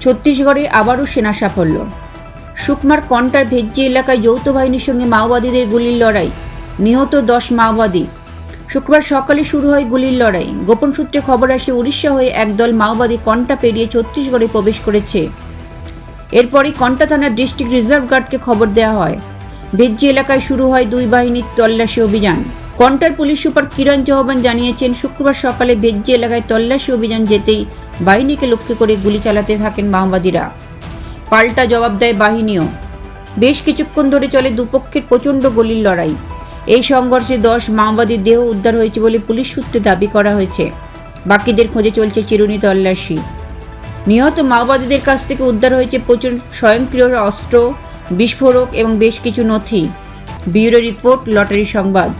ছত্তিশগড়ে আবারও সেনা সাফল্য। সুকমার কন্টার ভেজ্জি এলাকায় যৌথ বাহিনীর সঙ্গে মাওবাদীদের গুলির লড়াই। নিহত দশ মাওবাদী। শুক্রবার সকালে শুরু হয় গুলির লড়াই। গোপন সূত্রে খবর আসে, উড়িষ্যা হয়ে একদল মাওবাদী কন্টা পেরিয়ে ছত্তিশগড়ে প্রবেশ করেছে। এরপরই কন্টা থানার ডিস্ট্রিক্ট রিজার্ভ গার্ডকে খবর দেওয়া হয়। ভেজ্জি এলাকায় শুরু হয় দুই বাহিনীর তল্লাশি অভিযান। কন্টার পুলিশ সুপার কিরণ চৌহান জানিয়েছেন, শুক্রবার সকালে ভেজ্জি এলাকায় তল্লাশি অভিযান যেতেই বাহিনীকে লক্ষ্য করে গুলি চালাতে থাকেন মাওবাদীরা। পাল্টা জবাব দেয় বাহিনীও। বেশ কিছুক্ষণ ধরে চলে দুপক্ষের প্রচণ্ড গলির লড়াই। এই সংঘর্ষে দশ মাওবাদীর দেহ উদ্ধার হয়েছে বলে পুলিশ সূত্রে দাবি করা হয়েছে। বাকিদের খোঁজে চলছে চিরুনি তল্লাশি। নিহত মাওবাদীদের কাছ থেকে উদ্ধার হয়েছে প্রচুর স্বয়ংক্রিয় অস্ত্র, বিস্ফোরক এবং বেশ কিছু নথি। ব্যুরো রিপোর্ট, লটারি সংবাদ।